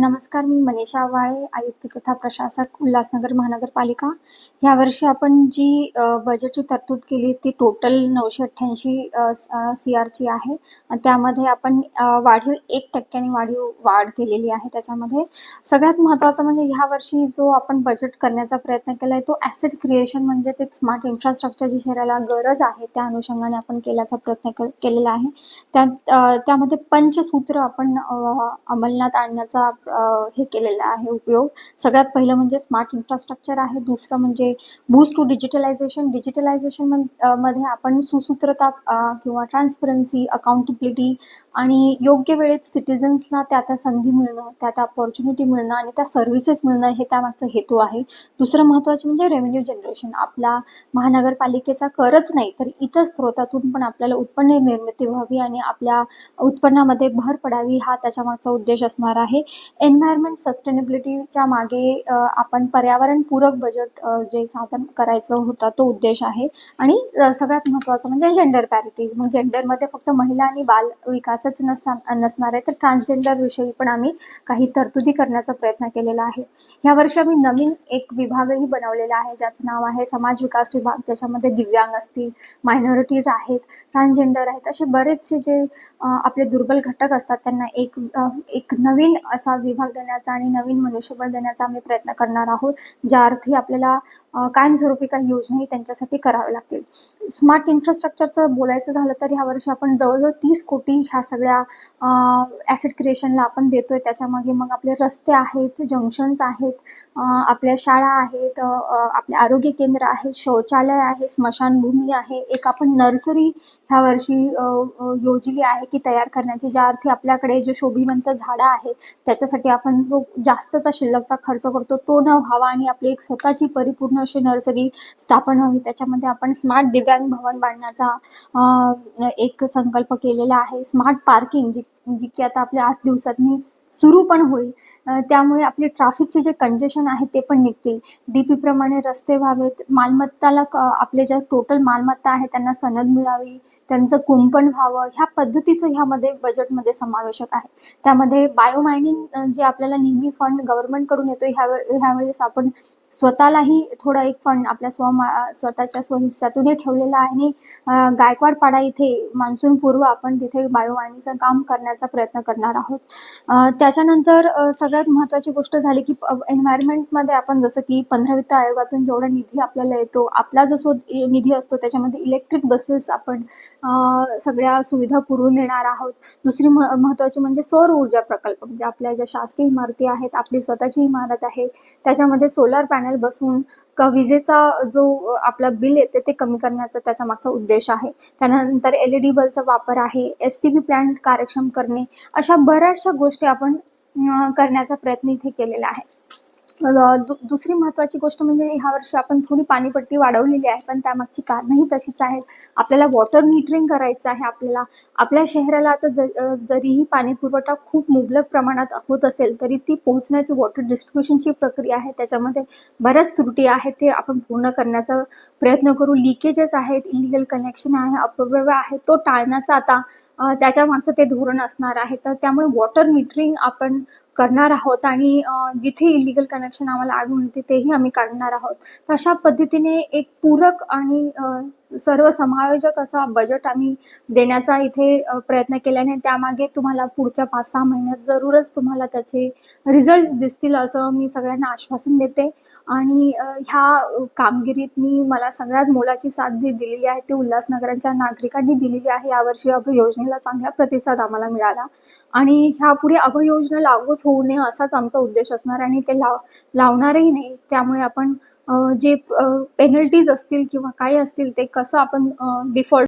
नमस्कार मी मनीषा वाळे आयुक्त तथा प्रशासक उल्हासनगर महानगरपालिका. यावर्षी आपण जी बजेटची तरतूद केली ती टोटल नऊशे अठ्ठ्याऐंशी सी आरची आहे. आणि त्यामध्ये आपण वाढीव एक टक्क्याने वाढीव वाढ केलेली आहे त्याच्यामध्ये. सगळ्यात महत्त्वाचं म्हणजे ह्या वर्षी जो आपण बजेट करण्याचा प्रयत्न केला आहे तो ॲसेट क्रिएशन म्हणजेच एक स्मार्ट इन्फ्रास्ट्रक्चर जी शहराला गरज आहे त्या अनुषंगाने आपण केल्याचा प्रयत्न केलेला आहे. त्यात त्यामध्ये पंचसूत्र आपण अंमलनात आणण्याचा हे केलेला आहे उपयोग. सगळ्यात पहिलं म्हणजे स्मार्ट इन्फ्रास्ट्रक्चर आहे. दुसरं म्हणजे बूस्ट टू डिजिटलायझेशन डिजिटलायझेशनमध्ये आपण सुसूत्रता किंवा ट्रान्सपरन्सी अकाउंटेबिलिटी आणि योग्य वेळेत सिटिझन्सला त्या त्या संधी मिळणं त्या त्या ऑपॉर्च्युनिटी मिळणं आणि त्या सर्व्हिसेस मिळणं हे त्यामागचा हेतू आहे. दुसरं महत्त्वाचं म्हणजे रेव्हेन्यू जनरेशन आपला महानगरपालिकेचा करच नाही तर इतर स्रोतातून पण आपल्याला उत्पन्न निर्मिती व्हावी आणि आपल्या उत्पन्नामध्ये भर पडावी हा त्याच्यामागचा उद्देश असणार आहे. एन्व्हायरमेंट सस्टेनेबिलिटीच्या मागे आपण पर्यावरणपूरक बजेट जे साधन करायचं होता तो उद्देश आहे. आणि सगळ्यात महत्त्वाचं म्हणजे जेंडर पॅरिटी मग जेंडरमध्ये फक्त महिला आणि बाल विकासच नसा नसणार आहे तर ट्रान्सजेंडरविषयी पण आम्ही काही तरतुदी करण्याचा प्रयत्न केलेला आहे. ह्या वर्षी आम्ही नवीन एक विभागही बनवलेला आहे ज्याचं नाव आहे समाज विकास विभाग. त्याच्यामध्ये दिव्यांग असतील मायनॉरिटीज आहेत ट्रान्सजेंडर आहेत असे बरेचसे जे आपले दुर्बल घटक असतात त्यांना एक एक नवीन असा विभाग देण्याचा आणि नवीन मनुष्यबळ देण्याचा आम्ही प्रयत्न करणार आहोत ज्या अर्थी आपल्याला कायमस्वरूपी काही योजनाही त्यांच्यासाठी कराव्या लागतील. स्मार्ट इन्फ्रास्ट्रक्चरचं बोलायचं झालं तर ह्या वर्षी आपण जवळजवळ तीस कोटी ह्या सगळ्या ॲसेट क्रिएशनला आपण देतोय. त्याच्यामागे मग आपले रस्ते आहेत जंक्शन्स आहेत आपल्या शाळा आहेत आपले आरोग्य केंद्र आहे शौचालय आहे स्मशानभूमी आहे. एक आपण नर्सरी ह्या वर्षी योजली आहे की तयार करण्याची ज्या अर्थी आपल्याकडे जे शोभिवंत झाडं आहेत त्याच्यासाठी आपण जो जास्तचा शिल्लकचा खर्च करतो तो न व्हावा आणि आपली एक स्वतःची परिपूर्ण अशी नर्सरी स्थापन व्हावी. त्याच्यामध्ये आपण स्मार्ट दिव्यांग भवन बांधण्याचा एक संकल्प केलेला आहे. स्मार्ट पार्किंग जी जी की आता आपल्या आठ दिवसांनी सुरू पण होईल. त्यामुळे आपले ट्रॅफिकचे जे कंजेशन आहे ते पण निघतील. डी पी प्रमाणे रस्ते व्हावेत. मालमत्ताला आपले ज्या टोटल मालमत्ता आहे त्यांना सनद मिळावी. त्यांचं कुंपण व्हावं. ह्या पद्धतीचं ह्यामध्ये बजेटमध्ये समावेशक आहे. त्यामध्ये बायोमायनिंग जे आपल्याला नेहमी फंड गव्हर्नमेंटकडून येतो ह्यावे ह्यावेळेस आपण स्वतःलाही थोडा एक फंड आपल्या स्व स्वतःच्या स्वहिस्सातूनही ठेवलेला आहे आणि गायकवाडपाडा इथे मान्सून पूर्व आपण तिथे बायोवाणीचं काम करण्याचा प्रयत्न करणार आहोत. त्याच्यानंतर सगळ्यात महत्त्वाची गोष्ट झाली की एन्व्हायरमेंटमध्ये आपण जसं की पंधरा वित्त आयोगातून जेवढा निधी आपल्याला येतो आपला जो स्व निधी असतो त्याच्यामध्ये इलेक्ट्रिक बसेस आपण सगळ्या सुविधा पुरवून देणार आहोत. दुसरी मह महत्त्वाची म्हणजे सौर ऊर्जा प्रकल्प म्हणजे आपल्या ज्या शासकीय इमारती आहेत आपली स्वतःची इमारत आहे त्याच्यामध्ये सोलार पॅनल बसून क विजेचा जो आपला बिल येते ते कमी करण्याचा त्याच्या मागचा उद्देश आहे. त्यानंतर एल ई डी बल्बचा वापर आहे एस टी बी प्लॅन्ट कार्यक्षम करणे अशा बऱ्याचशा गोष्टी आपण करण्याचा प्रयत्न इथे केलेला आहे. दु दुसरी महत्त्वाची गोष्ट म्हणजे ह्या वर्षी आपण थोडी पाणीपट्टी वाढवलेली आहे पण त्यामागची कारणंही तशीच आहेत. आपल्याला वॉटर मीटरिंग करायचं आहे आपल्याला. आपल्या शहराला आता ज जरीही पाणी पुरवठा खूप मुबलक प्रमाणात होत असेल तरी ती पोहोचण्याची वॉटर डिस्ट्रीब्युशनची प्रक्रिया आहे. त्याच्यामध्ये बऱ्याच त्रुटी आहेत ते आपण पूर्ण करण्याचा प्रयत्न करू. लिकेजेस आहेत इलिगल कनेक्शन आहे अपव्यय आहे तो टाळण्याचा आता त्याच्या मागचं ते धोरण असणार आहे. तर त्यामुळे वॉटर मीटरिंग आपण करणार आहोत आणि जिथे इलिगल कनेक्शन आम्हाला आढळून येते तेही आम्ही काढणार आहोत. तर अशा पद्धतीने एक पूरक आणि सर्व समायोजक असा बजेट आम्ही देण्याचा इथे प्रयत्न केल्याने त्यामागे तुम्हाला पुढच्या पाच सहा महिन्यात जरूरच तुम्हाला त्याचे रिझल्ट दिसतील असं मी सगळ्यांना आश्वासन देते. आणि ह्या कामगिरीत मी मला सगळ्यात मोलाची साथ जी दिलेली आहे ती उल्हासनगरांच्या नागरिकांनी दिलेली आहे. यावर्षी अभयोजनेला चांगला प्रतिसाद आम्हाला मिळाला. आणि ह्यापुढे अभयोजना लागूच होऊ नये असाच आमचा उद्देश असणार आणि ते लाव लावणारही नाही. त्यामुळे आपण जे पेनल्टीज असतील किंवा काय असतील ते कसं आपण डिफॉल्ट